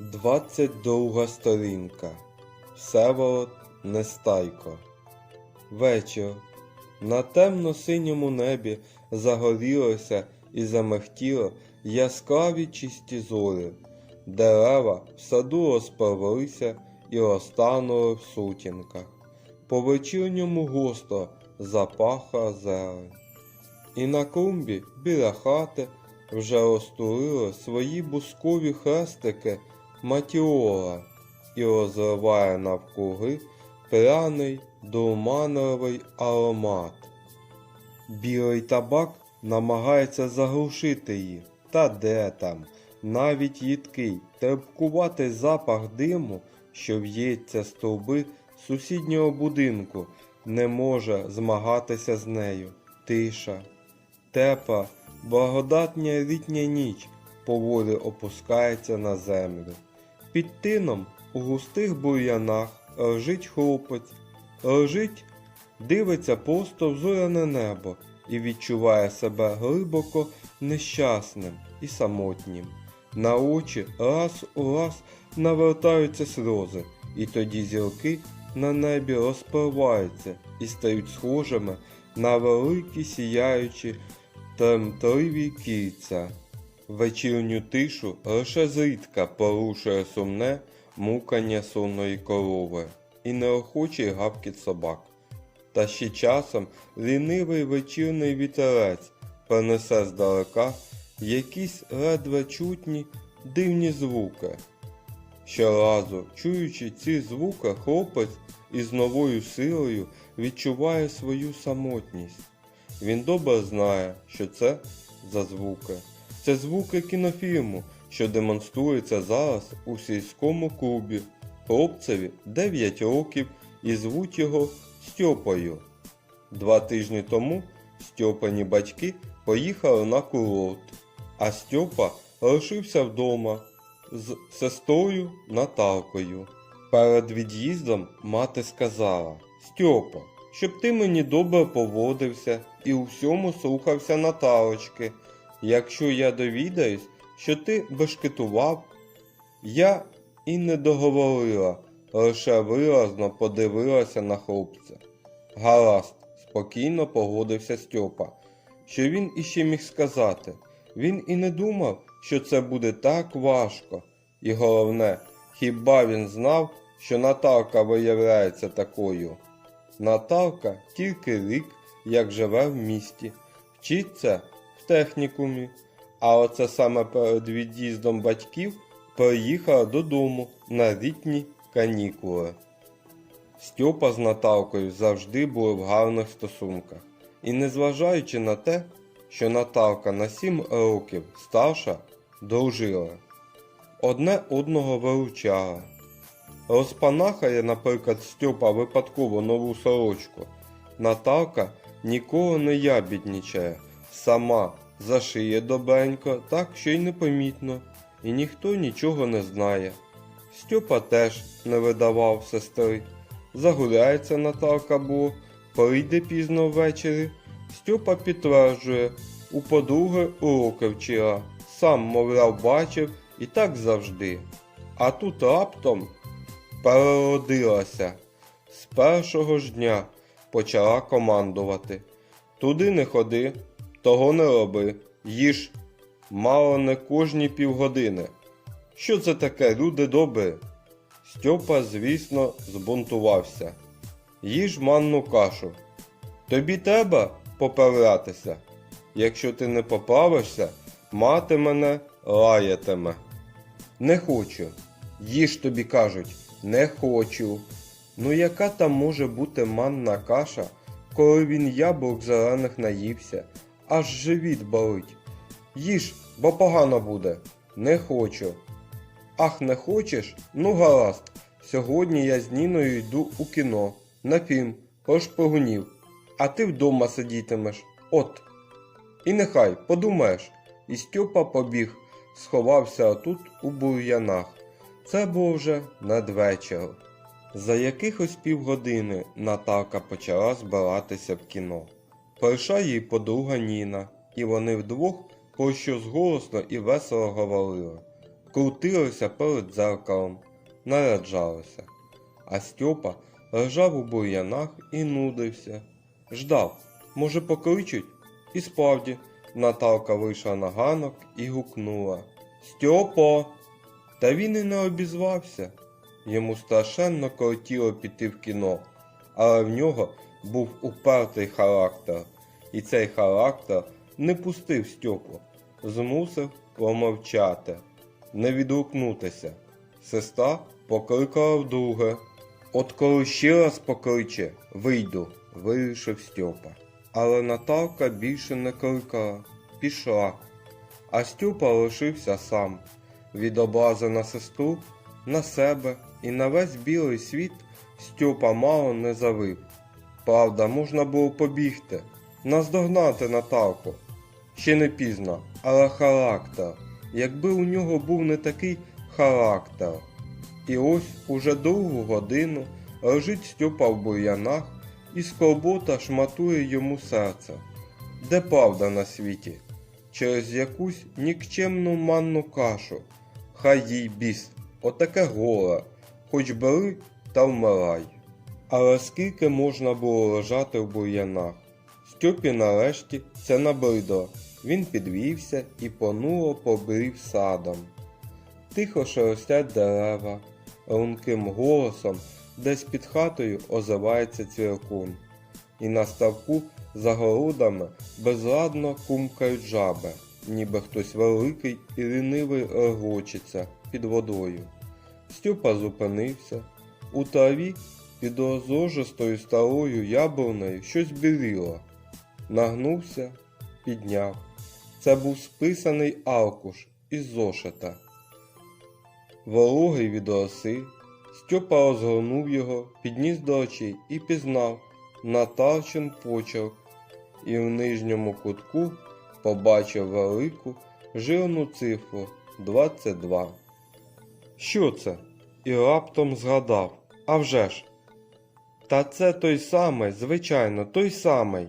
22 сторінка. Всеволод Нестайко. Вечір. На темно-синьому небі загорілося і замехтіло яскраві чисті зорі. Дерева в саду розпливлися і розтанули в сутінках. По вечірньому густо запахла зелень. І на клумбі біля хати вже розтулили свої бускові хрестики матіола і розливає навкруги пряний дурманливий аромат. Білий табак намагається заглушити її, та де там, навіть їдкий, терпкуватий запах диму, що в'ється з труби сусіднього будинку, не може змагатися з нею. Тиша, тепла, благодатня літня ніч поволі опускається на землю. Під тином у густих бур'янах лежить хлопець, лежить, дивиться просто в зоряне небо і відчуває себе глибоко нещасним і самотнім. На очі раз у раз навертаються сльози, і тоді зірки на небі розпливаються і стають схожими на великі сіяючі тремтливі кільця. Вечірню тишу лише зрідка порушує сумне мукання сонної корови і неохочий гавкіт собак. Та ще часом лінивий вечірний вітерець принесе здалека якісь ледве чутні дивні звуки. Щоразу, чуючи ці звуки, хлопець із новою силою відчуває свою самотність. Він добре знає, що це за звуки. Це звуки кінофільму, що демонструється зараз у сільському клубі. Хлопцеві 9 років і звуть його Стьопою. Два тижні тому Стьопані батьки поїхали на курорт, а Стьопа лишився вдома з сестрою Наталкою. Перед від'їздом мати сказала Стьопа, щоб ти мені добре поводився і у всьому слухався Наталочки. Якщо я довідаюсь, що ти бешкетував, я і не договорила, лише виразно подивилася на хлопця. Гаразд, спокійно погодився Стьопа. Що він іще міг сказати? Він і не думав, що це буде так важко. І головне, хіба він знав, що Наталка виявляється такою? Наталка тільки рік, як живе в місті, вчиться технікумі, а оце саме перед від'їздом батьків приїхала додому на літні канікули. Стьопа з Наталкою завжди були в гарних стосунках. І незважаючи на те, що Наталка на сім років старша, дружила. Одне одного виручала. Розпанахає, наприклад, Стьопа випадково нову сорочку. Наталка нікого не ябіднічає, сама зашиє добренько, так що й непомітно, і ніхто нічого не знає. Стьопа теж не видавав сестри. Загуляється Наталка, бо прийде пізно ввечері. Стьопа підтверджує, у подруги уроки вчила, сам, мовляв, бачив і так завжди. А тут раптом переродилася. З першого ж дня почала командувати. Туди не ходи, того не роби, їж мало не кожні півгодини. Що це таке, люди добрі? Стьопа, звісно, збунтувався. Їж манну кашу. Тобі треба поправлятися. Якщо ти не поправишся, мати мене лаятиме. Не хочу. Їж тобі кажуть, не хочу. Ну яка там може бути манна каша, коли він яблук зелених наївся, аж живіт болить. Їж, бо погано буде. Не хочу. Ах, не хочеш? Ну гаразд. Сьогодні я з Ніною йду у кіно, на фільм, про шпигунів, а ти вдома сидітимеш. От. І нехай, подумаєш. І Стьопа побіг, сховався отут у бур'янах. Це було вже надвечір. За якихось півгодини Наталка почала збиратися в кіно. Прийшла її подруга Ніна, і вони вдвох про щось голосно і весело говорили. крутилися перед дзеркалом, наряджалися. А Стьопа лежав у бур'янах і нудився. Ждав, може покличуть? І справді, Наталка вийшла на ганок і гукнула Стьопо! Та він і не обізвався. Йому страшенно кортіло піти в кіно, але в нього був упертий характер, і цей характер не пустив Стьопу, змусив помовчати, не відгукнутися. Сестра покликала вдруге. От коли ще раз покличе, вийду, вирішив Стьопа. Але Наталка більше не кликала, пішла. А Стьопа лишився сам. Від образи на сестру, на себе і на весь білий світ Стьопа мало не завив. Правда, можна було побігти, наздогнати Наталку. Ще не пізно, але характер. Якби у нього був не такий характер. І ось уже другу годину лежить Стьопа в бур'янах, і скорбота шматує йому серце. Де правда на світі? Через якусь нікчемну манну кашу. Хай їй біс, отаке горе, хоч бери та вмирай. Але скільки можна було лежати в бур'янах? Стьопі нарешті це набридло. Він підвівся і понуро побрів садом. Тихо шелестять дерева, лунким голосом десь під хатою озивається цвіркун. І на ставку за городами безладно кумкають жаби, ніби хтось великий і лінивий регочеться під водою. Стьопа зупинився. У траві під розложистою старою яблунею щось біліло. Нагнувся, підняв. Це був списаний аркуш із зошита. Вологий від роси, Стьопа розгорнув його, підніс до очей і пізнав Наталчин почерк, і в нижньому кутку побачив велику жирну цифру 22. Що це? І раптом згадав. А вже ж. Та це той самий, звичайно, той самий.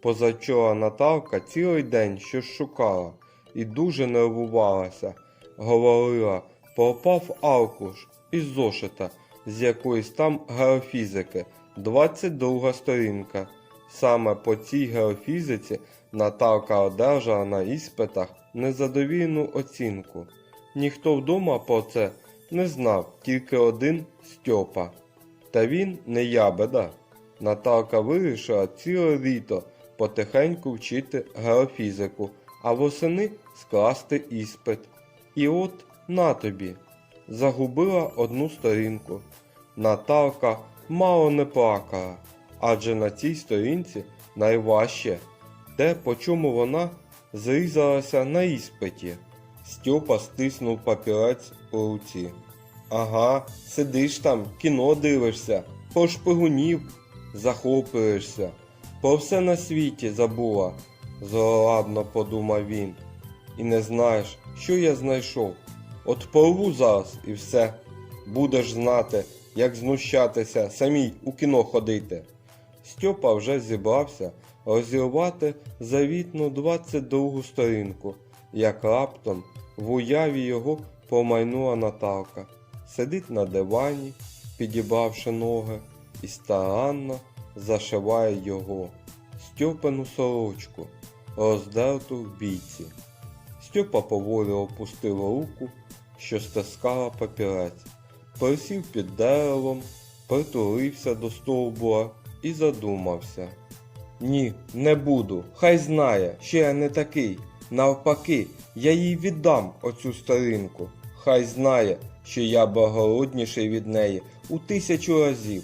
Позавчора Наталка цілий день щось шукала і дуже нервувалася. Говорила, пропав аркуш із зошита з якоїсь там геофізики, 22 сторінка. Саме по цій геофізиці Наталка одержала на іспитах незадовільну оцінку. Ніхто вдома про це не знав, тільки один Стьопа. Та він не ябеда. Наталка вирішила ціле літо потихеньку вчити геофізику, а восени скласти іспит. І от на тобі. Загубила одну сторінку. Наталка мало не плакала, адже на цій сторінці найважче те, по чому вона зрізалася на іспиті. Стьопа стиснув папірець у руці. Ага, сидиш там, кіно дивишся, про шпигунів захоплюєшся, про все на світі забула, злорадно подумав він. І не знаєш, що я знайшов. От порву зараз і все. Будеш знати, як знущатися, самій у кіно ходити. Стьопа вже зібрався розірвати завітну 22 сторінку, як раптом в уяві його помайнула Наталка. Сидить на дивані, підібравши ноги, і старанно зашиває його, Стьопину сорочку, роздерту в бійці. Стьопа поволі опустив руку, що стискала папірець, присів під деревом, притулився до стовбура і задумався. Ні, не буду. Хай знає, що я не такий. Навпаки, я їй віддам оцю сторінку. Хай знає, що я благородніший від неї у тисячу разів.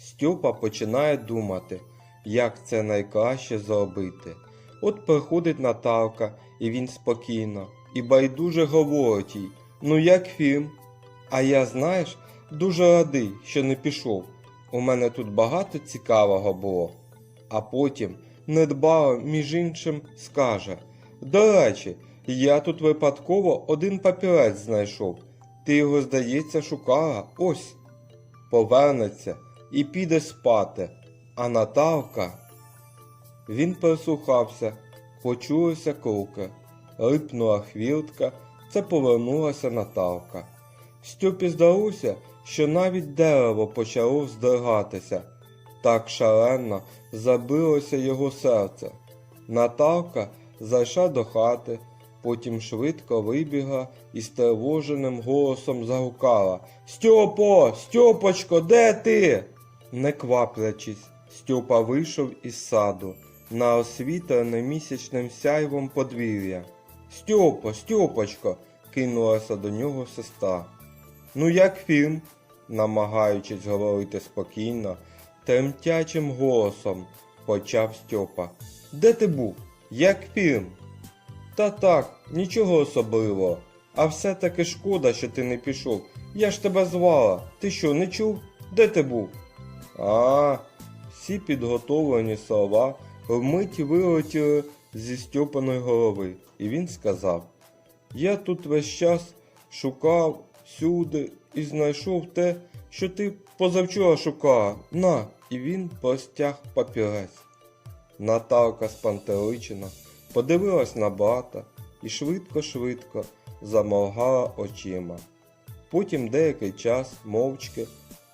Стьопа починає думати, як це найкраще зробити. От приходить Наталка, і він спокійно, і байдуже говорить їй, ну як фільм. А я, знаєш, дуже радий, що не пішов. У мене тут багато цікавого було. А потім недбало, між іншим, скаже До речі, я тут випадково один папірець знайшов. Ти його, здається, шукала ось. Повернеться і піде спати. А Наталка. Він прислухався, почулися кроки, рипнула хвіртка, це повернулася Наталка. Стьопі здалося, що навіть дерево почало вздергатися. Так шалено забилося його серце. Наталка зайшла до хати, потім швидко вибігла і стривоженим голосом загукала Стьопо, Стьопочко, де ти? Не кваплячись, Стьопа вийшов із саду на освітлене місячним сяйвом подвір'я. Стьопо, Стьопочко, кинулася до нього сестра. Ну, як фільм? намагаючись говорити спокійно, тремтячим голосом почав Стьопа. Де ти був? Як фільм? Та так, нічого особливого. А все-таки шкода, що ти не пішов. Я ж тебе звала. Ти що, не чув? Де ти був? А, всі підготовлені слова вмить вилетіли зі Стьопаної голови, і він сказав: Я тут весь час шукав всюди і знайшов те, що ти позавчора шукала. На, і він простяг папірець. Наталка спантеличена подивилась на брата і швидко-швидко заморгала очима. Потім деякий час мовчки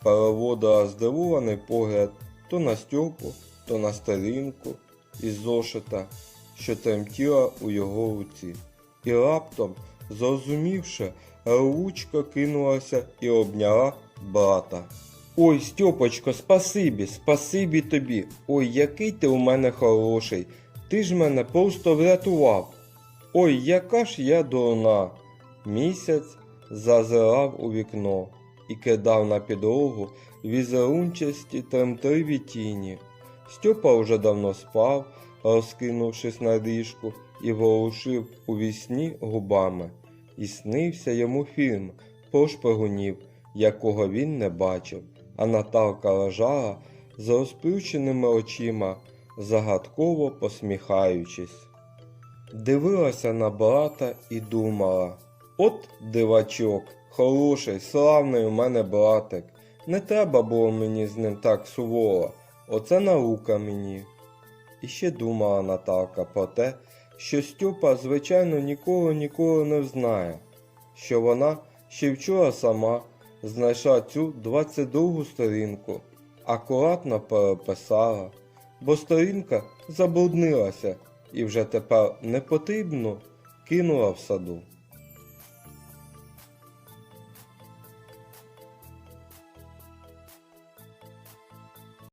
переводила здивований погляд то на Стьопу, то на сторінку із зошита, що тремтіла у його руці. І раптом, зрозумівши, рвучко кинулася і обняла брата. Ой, Стьопочко, спасибі, спасибі тобі. Ой, який ти у мене хороший. Ти ж мене просто врятував. Ой, яка ж я дурна. Місяць зазирав у вікно і кидав на підлогу візерунчасті тремтливі тіні. Стьопа уже давно спав, розкинувшись на ліжку, і ворушив у вісні губами. І снився йому фільм про шпигунів, якого він не бачив, а Наталка лежала з розплющеними очима, загадково посміхаючись. Дивилася на брата і думала: От дивачок, хороший, славний у мене братик. Не треба було мені з ним так суворо, оце наука мені. І ще думала Наталка про те, що Стьопа, звичайно, ніколи ніколи не взнає, що вона ще вчора сама знайшла цю 22 сторінку, акуратно переписала, бо сторінка забруднилася і вже тепер непотрібно кинула в саду.